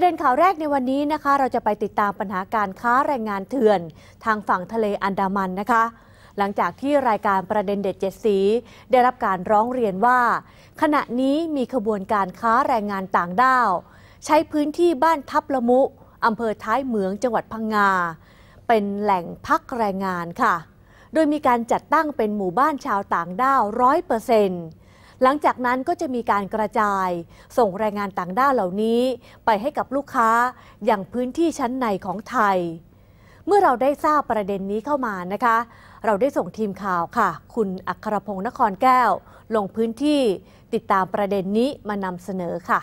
ประเด็นข่าวแรกในวันนี้นะคะ เราจะไปติดตามปัญหาการค้าแรงงานเถื่อน ทางฝั่งทะเลอันดามันนะคะ หลังจากที่รายการประเด็นเด็ดเจ็ดสี ได้รับการร้องเรียนว่า ขณะนี้มีขบวนการค้าแรงงานต่างด้าว ใช้พื้นที่บ้านทับละมุอำเภอท้ายเหมืองจังหวัดพังงา เป็นแหล่งพักแรงงานค่ะ โดยมีการจัดตั้งเป็นหมู่บ้านชาวต่างด้าวร้อยเปอร์เซ็นต์ หลังจากนั้นก็จะมีการกระจาย ส่งแรงงานต่างด้าวเหล่านี้ ไปให้กับลูกค้าอย่างพื้นที่ชั้นในของไทย เมื่อเราได้ทราบประเด็นนี้เข้ามานะคะ เราได้ส่งทีมข่าวค่ะ คุณอัครพงศ์นครแก้ว ลงพื้นที่ติดตามประเด็นนี้มานำเสนอค่ะ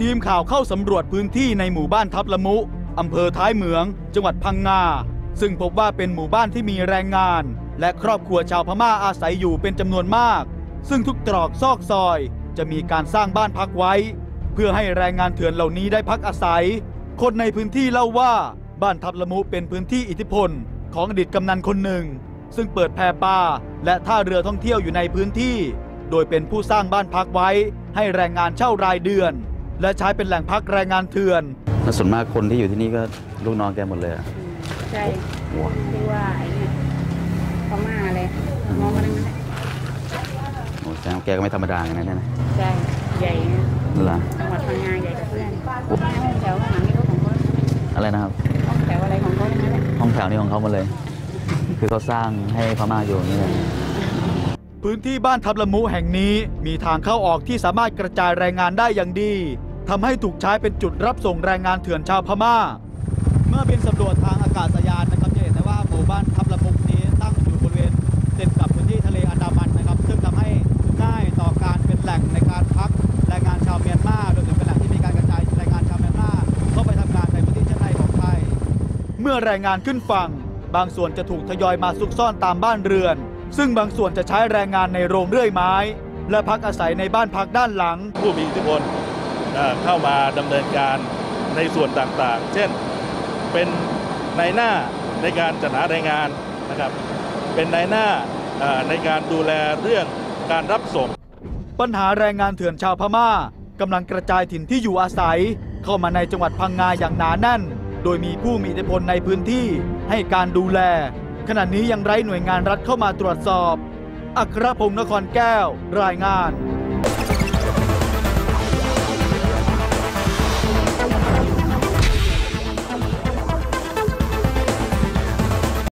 ทีมข่าวเข้าสำรวจพื้นที่ในหมู่บ้านทับละมุ อำเภอท้ายเหมือง จังหวัดพังงา ซึ่งพบว่าเป็นหมู่บ้านที่มีแรงงาน และครอบครัวชาวพม่าอาศัยอยู่เป็นจำนวนมาก ซึ่งทุกตรอกซอกซอย จะมีการสร้างบ้านพักไว้ เพื่อให้แรงงานเถื่อนเหล่านี้ได้พักอาศัย คนในพื้นที่เล่าว่าบ้านทับละมุเป็นพื้นที่อิทธิพล ของอดีตกำนันคนหนึ่ง ซึ่งเปิดแพปลาและท่าเรือท่องเที่ยวอยู่ในพื้นที่ โดยเป็นผู้สร้างบ้านพักไว้ ให้แรงงานเช่ารายเดือน และใช้เป็นแหล่งพักแรงงานเถื่อนส่วนมากคนที่อยู่ที่นี่ก็ลูกน้องแกหมดเลย ใช่ว้าวที่ว่าไอ้เนี่ยพม่าเลยมองมาทั้งนั้นแหละโอ้แสดงว่าแกก็ไม่ธรรมดาอย่างนั้นนะใช่ใหญ่นะเหรอจังหวัดพังงาใหญ่กับเพื่อนห้องแถวข้างหลังนี่รถของเขาอะไรนะครับห้องแถวอะไรของเขาทั้งนั้นแหละห้องแถวนี้ของเขาหมดเลย คือเขาสร้างให้พม่าอยู่อย่างนี้เลยพื้นที่บ้านทับละมุแห่งนี้มีทางเข้าออกที่สามารถกระจายแรงงานได้อย่างดีทำให้ถูกใช้เป็นจุดรับส่งแรงงานเถื่อนชาวพม่า เมื่อบินสำรวจทางอากาศยานนะครับจะเห็นได้ว่าหมู่บ้านทับละมุนี้ตั้งอยู่บริเวณติดกับพื้นที่ทะเลอันดามันนะครับ ซึ่งทำให้ง่ายต่อการเป็นแหล่งในการพักแรงงานชาวเมียนมารวมถึงเป็นแหล่งที่มีการกระจายแรงงานชาวเมียนมาเข้าไปทำงานในพื้นที่ชั้นในของไทย เมื่อแรงงานขึ้นฝั่ง บางส่วนจะถูกทยอยมาซุกซ่อนตามบ้านเรือน ซึ่งบางส่วนจะใช้แรงงานในโรงเรื่อยไม้ และพักอาศัยในบ้านพักด้านหลัง ผู้มีอิทธิพลเอ่อเข้ามาดำเนินการในส่วนต่างๆ เช่น เป็นในายหน้าในการจัดหาแรงงานนะครับ เป็นในายหน้าในการดูแลเรื่องการรับส่ง ปัญหาแรงงานเถื่อนชาวพม่ากำลังกระจายถิ่นที่อยู่อาศัย เข้ามาในจังหวัดพังงาอย่างหนาแน่น โดยมีผู้มีอิทธิพลในพื้นที่ให้การดูแล ขณะนี้ยังไร้หน่วยงานรัฐเข้ามาตรวจสอบ อัครพงศ์นครแก้ว รายงาน